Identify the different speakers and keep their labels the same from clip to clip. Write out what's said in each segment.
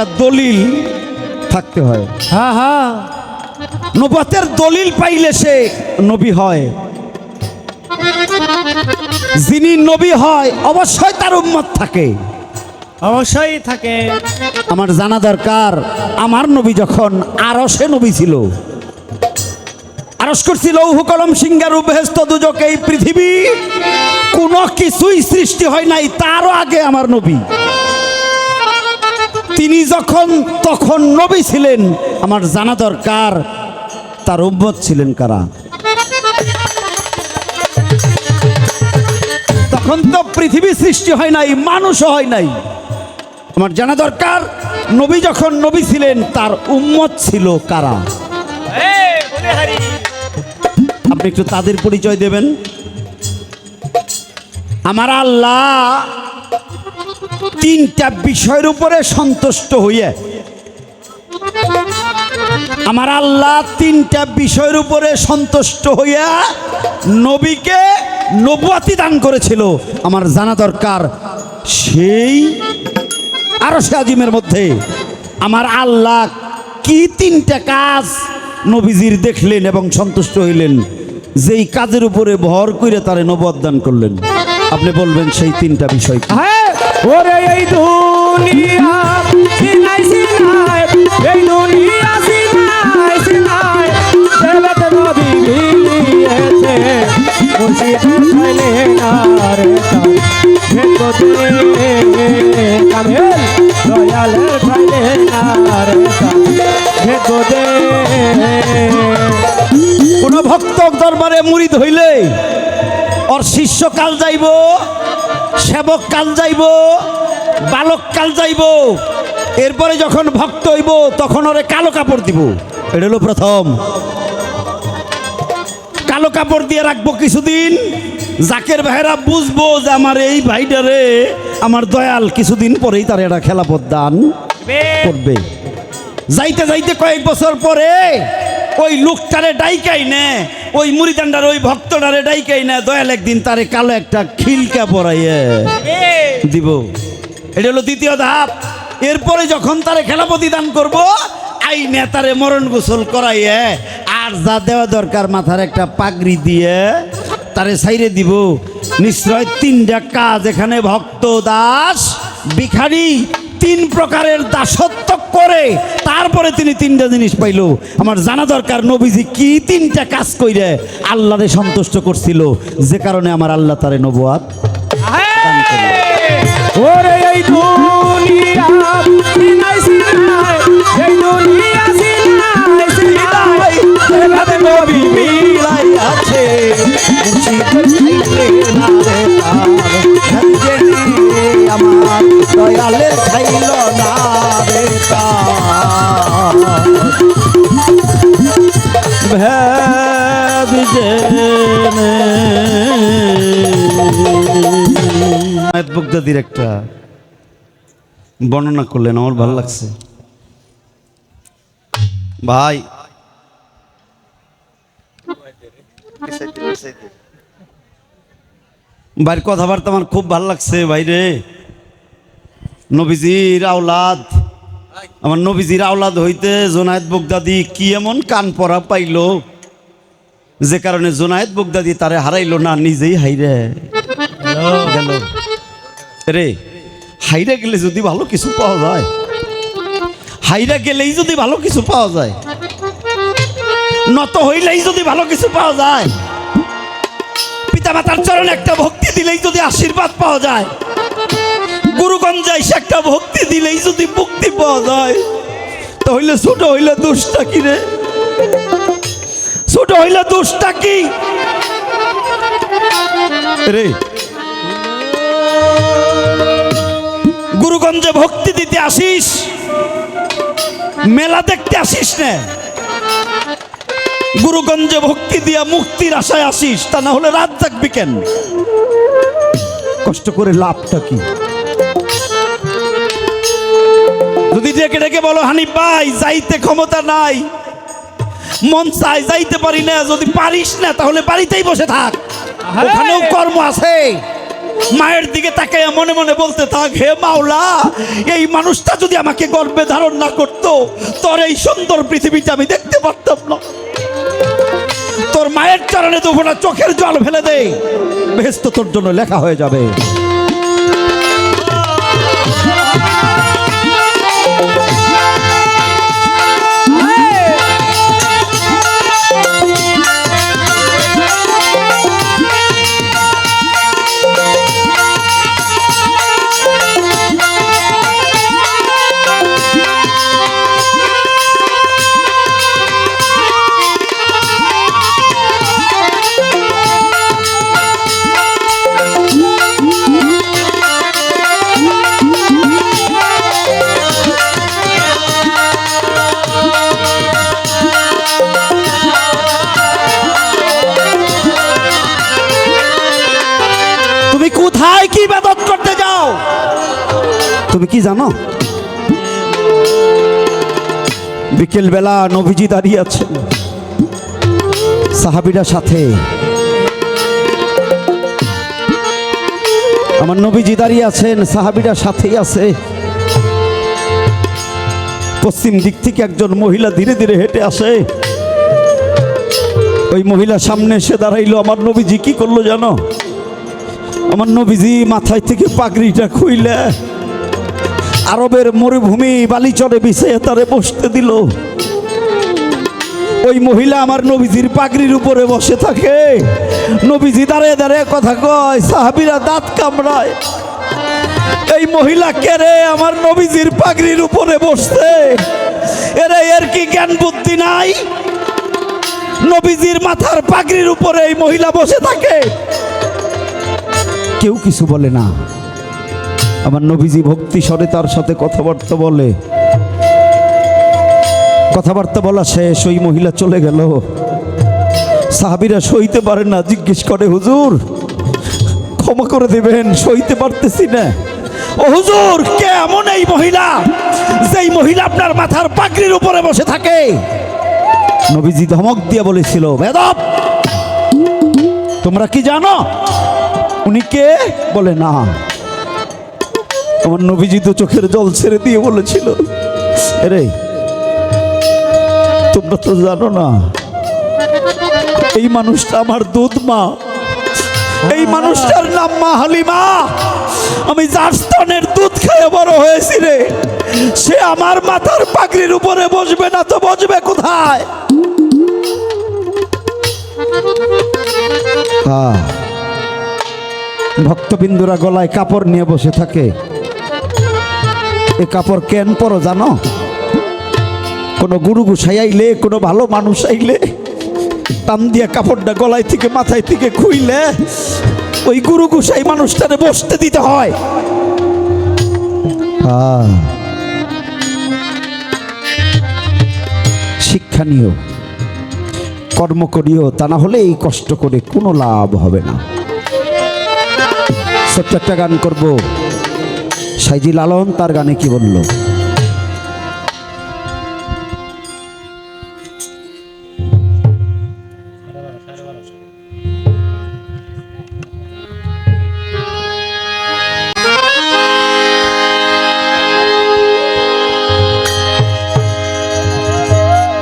Speaker 1: একটা দলিল থাকতে হয়।
Speaker 2: হ্যাঁ হ্যাঁ
Speaker 1: নবতের দলিল পাইলে সে নবী হয়। যিনি নবী হয় অবশ্যই তার উম্মত থাকে।
Speaker 2: অবশ্যই থাকে।
Speaker 1: আমার জানা দরকার আমার নবী যখন আরশে নবী ছিল। আরস করছিল কলম সিঙ্গার বেহেস্ত দুজক এই পৃথিবী কোনো কিছুই সৃষ্টি হয় নাই তারও আগে আমার নবী। তিনি যখন, তখন নবী ছিলেন, আমার জানা দরকার, তার উম্মত ছিলেন কারা? তখন তো পৃথিবী সৃষ্টি হয় নাই, মানুষও হয় নাই। আমার জানা দরকার, নবী যখন নবী ছিলেন, তার উম্মত ছিল কারা? আপনি একটু তাদের পরিচয় দেবেন। আমার আল্লাহ তিনটা বিষয়ের উপরে সন্তুষ্ট হইয়া। আমার আল্লাহ তিনটা বিষয়ের উপরে সন্তুষ্ট হইয়া নবীকে নবুয়াতি দান করেছিল। আমার জানা দরকার, সেই আরও সে আজিমের মধ্যে আমার আল্লাহ কি তিনটা কাজ নবীজির দেখলেন এবং সন্তুষ্ট হইলেন? যেই কাজের উপরে ভর করে তারে নবদ দান করলেন। আপনি বলবেন সেই তিনটা বিষয়?
Speaker 2: হ্যাঁ ওরে এই দুনিয়া, সিনাই সিনাই, এই দুনিয়া সিনাই সিনাই। দেবত
Speaker 1: কোন ভক্ত দরবারে মুরিদ হইলে ওর শিষ্য কাল যাইব? সেবক কাল যাইব বালক কাল যাইব এরপরে যখন ভক্ত হইব তখন ওরে কালো কাপড় দিব। এটা হলো প্রথম। কালো কাপড় দিয়ে রাখব কিছুদিন জাকের ভাইরা বুঝব যে আমার এই ভাইটারে আমার দয়াল কিছুদিন পরেই তার এটা খেলাপথ দান করবে। যাইতে যাইতে কয়েক বছর পরে ওই লোকটারে ডাইকাই নে ওই মুড়িদান্ডার ওই ভক্তটারে ডাইকাই নে দয়াল একদিন তারে কালো একটা খিলকা পরাইয়ে দিব। এটা হলো দ্বিতীয় ধাপ। এরপরে যখন তারে খেলাপতি দান করব আই নেতারে মরণ গোসল করাইয়ে আর যা দেওয়া দরকার মাথার একটা পাগড়ি দিয়ে তারে সাইরে দিব। নিশ্চয় তিনটা কাজ এখানে ভক্ত দাস ভিখারি তিন প্রকারের দাসত্ব করে তারপরে তিনি তিনটা জিনিস পাইল। আমার জানা দরকার নবীজি কি তিনটা কাজ কইরে আল্লাহরে সন্তুষ্ট করছিল যে কারণে আমার আল্লাহ তারে নবুয়াত
Speaker 2: ওরে এই দুনিয়া সিনাই সিনাই এই দুনিয়া সিনাই সিনাই দেবত নবী
Speaker 1: মিলাই আছে আমার দয়ালের খাইল বর্ণনা করলেন, আমার ভালো লাগছে। ভাই। ভাইয়ের কথাবার্তা আমার খুব ভালো লাগছে ভাইরে নবীজির আওলাদ। আমার নবীজির আওলাদ হইতে জোনায়েদ বগদাদি কি এমন কান পরা পাইলো? যে কারণে জোনায়েদ বগদাদি তারে হারাইলো না, নিজেই হাইরে। গেল। রে, হাইরা গেলে যদি ভালো কিছু পাওয়া যায়, হাইরা গেলেই যদি ভালো কিছু পাওয়া যায়, নত হইলেই যদি ভালো কিছু পাওয়া যায় পিতা মাতার চরণে একটা ভক্তি দিলেই যদি আশীর্বাদ পাওয়া যায়, গুরুগঞ্জে এসে একটা ভক্তি দিলেই যদি মুক্তি পাওয়া যায়, তাহলে ছোট হইলে দোষটা কি রে? ছোট হইলে দোষটা কি? রে। গুরুগঞ্জে ভক্তি দিতে আসিস? মেলা দেখতে আসিস না। গুরুগঞ্জে ভক্তি দিয়া মুক্তির আশায় আসিস তা না হলে রাত থাকবি কেন? কষ্ট করে লাভটা কি? যদি ডেকে ডেকে বলো হানিফ ভাই যাইতে ক্ষমতা নাই। মন চাই যাইতে পারি না যদি পারিস না তাহলে বাড়িতেই বসে থাক। ওখানেও কর্ম আছে। মায়ের দিকে তাকে মনে মনে বলতে থাক হে মাওলা এই মানুষটা যদি আমাকে গর্বে ধারণ না করত তোর এই সুন্দর পৃথিবীটা আমি দেখতে পারতাম না। তোর মায়ের চরণে দুফোটা চোখের জল ফেলে দে। বেহেস্ত তোর জন্য লেখা হয়ে যাবে। জানো? বিকেল বেলা নবীজি দাঁড়িয়ে আছেন। সাহাবিরা সাথে। আমার নবীজি দাঁড়িয়ে আছেন, সাহাবিরা সাথেই আছে। পশ্চিম দিক থেকে একজন মহিলা ধীরে ধীরে হেঁটে আসে। ওই মহিলা সামনে এসে দাঁড়াইলো, আমার নবীজি কি করল জানো? আমার নবীজি মাথায় থেকে পাগড়িটা খুইলে আরবের মরুভূমি বালিচরে বিছে তারে বসতে দিল। ওই মহিলা আমার নবীজির পাগড়ির উপরে বসে থাকে। নবীজি দাঁড়িয়ে দাঁড়িয়ে কথা কয়, সাহাবিরা দাঁত কামড়ায়। এই মহিলা কেরে আমার নবীজির পাগড়ির উপরে বসতে এরে, এর কি জ্ঞান বুদ্ধি নাই? নবীজির মাথার পাগড়ির উপরে এই মহিলা বসে থাকে। কেউ কিছু বলে না। আমার নবীজি ভক্তি স্বরে তার সাথে কথাবার্তা বলে। কথাবার্তা বলা শেষ, ওই মহিলা চলে গেল। সাহাবিরা সইতে পারে না, জিজ্ঞেস করে, হুজুর, ক্ষমা করে দেবেন, সইতে পারতেছি না। ও হুজুর, কে এমন এই মহিলা, যেই মহিলা আপনার মাথার পাগড়ির উপরে বসে থাকে? নবীজি ধমক দিয়ে বলেছিল, বেদব, তোমরা কি জানো? উনি কে? বলে, না। আমার নবীজি তো চোখের জল ছেড়ে দিয়ে বলেছিল রে তোমরা তো জানো না এই মানুষটা আমার দুধ মা। এই মানুষটার নাম মা হালিমা। আমি যার স্তনের দুধ খেয়ে বড় হয়েছি রে। সে আমার মাথার পাগড়ির উপরে বসবে না তো বসবে কোথায়? হ্যাঁ। ভক্তবিন্দুরা গলায় কাপড় নিয়ে বসে থাকে। এ কাপড় কেন পরো জানো? কোনো গুরু গুসাই আইলে, কোনো ভালো মানুষ আইলে, টান দিয়া কাপড়টা গলায় থেকে, মাথায় থেকে খুইলে, ওই গুরু গুসাই মানুষটারে বসতে দিতে হয়। শিক্ষা নিও, কর্ম করিও, তা না হলে এই কষ্ট করে কোনো লাভ হবে না। একটা গান করব। সাইজি লালন তার গানে কি বলল?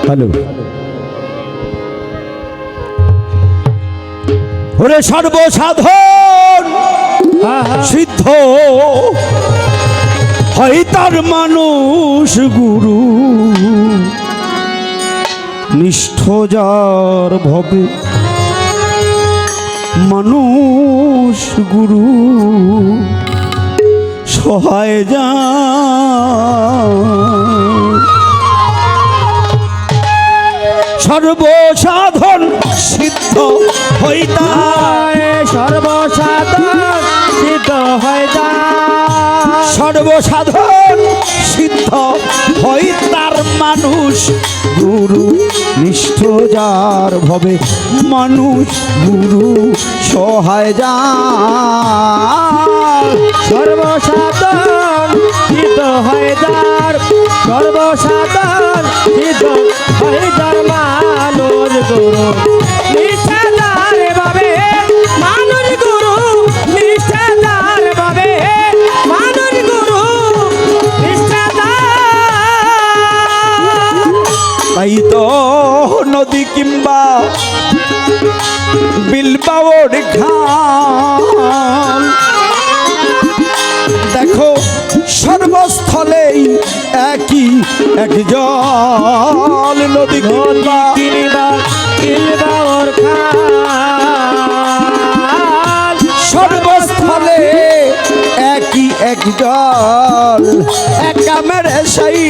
Speaker 1: হ্যালো। ওরে সর্বসাধন সিদ্ধ হয় তার মানুষ গুরু। নিষ্ঠ যার ভবে মানুষ গুরু। সহায় যা সর্বসাধন সিদ্ধ হইতা
Speaker 2: সর্বসাধন
Speaker 1: সর্বসাধন সিদ্ধ হই তার মানুষ। গুরু নিষ্ঠ যার ভবে মানুষ, গুরু সহায় যা
Speaker 2: সর্বসাধন সিদ্ধ হয়ে যার সর্বসাধন সিদ্ধ হয়ে যার। মানুষ গুরু
Speaker 1: কিংবা বিলবাওর ঘাম দেখো, সর্বস্থলেই একই এক জল নদী কিংবা
Speaker 2: কিনবা কিনবা ওর খাল
Speaker 1: সর্বস্থলে একই এক জল একা মেরে সেই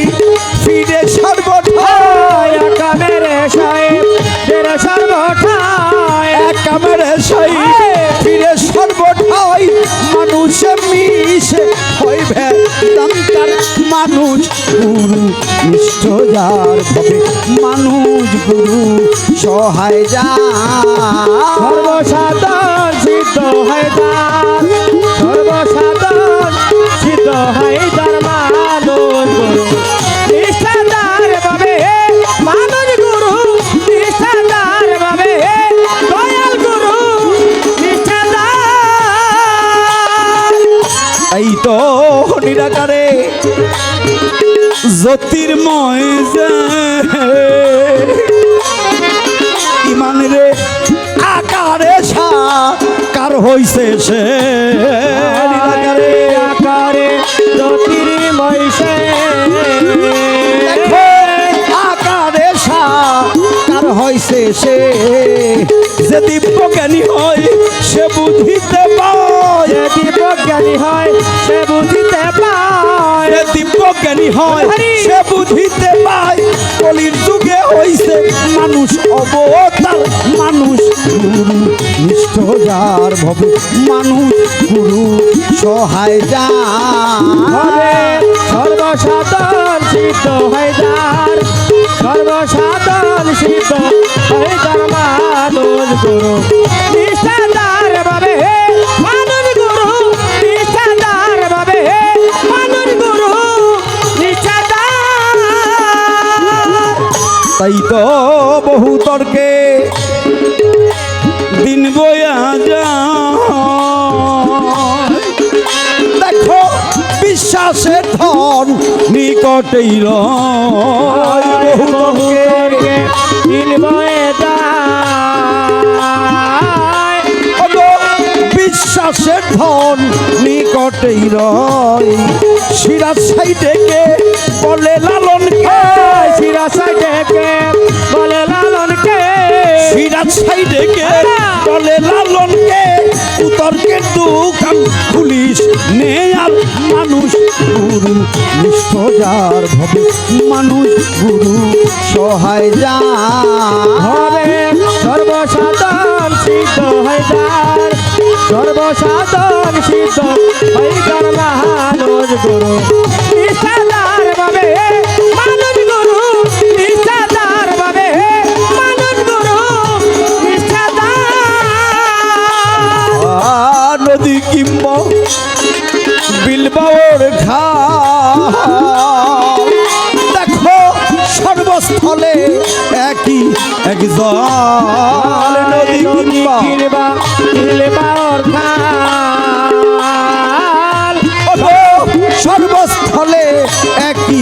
Speaker 1: ফিরে সর্বঠায়
Speaker 2: একা মেরে সাহেব
Speaker 1: মানুষ গুরু হবে মানুষ গুরু সহায় যা
Speaker 2: সর্বসাধন সিদ্ধ হয় তার। সর্বসাধন সিদ্ধ হয়
Speaker 1: জ্যোতির্ময় যে ইমান রে আকারে সাকার হইছে সে। নিরাকারে
Speaker 2: আকারে জ্যোতির্ময় সে
Speaker 1: আকারে সাকার হইছে সে। যে দিব্য দিব্য হয়, সে বুঝিতে পায় কলির যুগে হইছে মানুষ অবতার, মানুষ গুরু, নিষ্ঠ যার ভবে, মানুষ গুরু সহায় যা
Speaker 2: হবে সর্বসাধন সিদ্ধ হয় যার সর্বসাধন সিদ্ধ হয় যার মানুষ গুরু।
Speaker 1: তাই তো বহু তর্কে। দিন বয়া যা দেখো, বিশ্বাসের ধন নিকটেই রয় তর্কে।
Speaker 2: দিন বয়ে
Speaker 1: ধন নিকটেই রয়। সিরাজ সাইডেকে বলে লালন খায়
Speaker 2: শিরা সাইডেকে বলে লালনকে
Speaker 1: সিরাজ সাইডেকে বলে লালনকে উতর্কের দোকান পুলিশ নে আর মানুষ গুরু নিষ্ঠ যার ভবে, মানুষ গুরু সহায় যা
Speaker 2: হবে সর্বসাধন সিদ্ধ হয় যার সর্বসাধন সিদ্ধ যার মানুষ গুরু। নিষ্ঠাদার ভাবে মানুষ গুরু, নিষ্ঠাদার ভাবে মানুষ গুরু, নিষ্ঠাদার।
Speaker 1: নদী কিংবা বিলবাওর ঘা দেখো সর্বস্থলে একই এক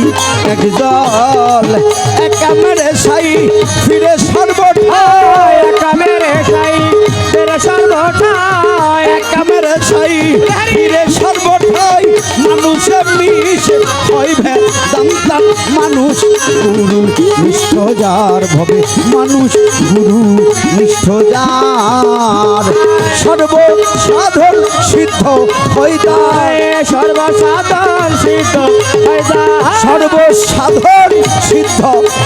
Speaker 1: একই এক জল, একা মেরে সাই, ফিরে সর্বঠায়
Speaker 2: একা মেরে সাই, ফিরে সর্বঠায়
Speaker 1: একা মেরে সাই, ফিরে সর্বঠায় মানুষের মিশে হইবে দান্তার মানুষ গুরু নিষ্ঠ যার ভবে। মানুষ গুরু নিষ্ঠ যার সর্ব সাধন সিদ্ধ হইতায়
Speaker 2: সর্বসাধন সিদ্ধ হয় যার
Speaker 1: সর্বসাধন সিদ্ধ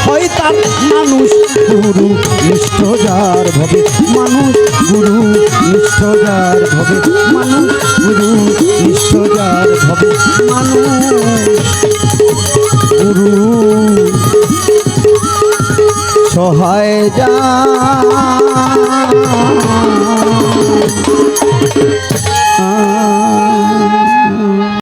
Speaker 1: হয় তার মানুষ, গুরু নিষ্ঠ যার ভবে, মানুষ, গুরু নিষ্ঠ যার ভবে, মানুষ, গুরু নিষ্ঠ যার ভবে, মানুষ, গুরু। সহায় যা।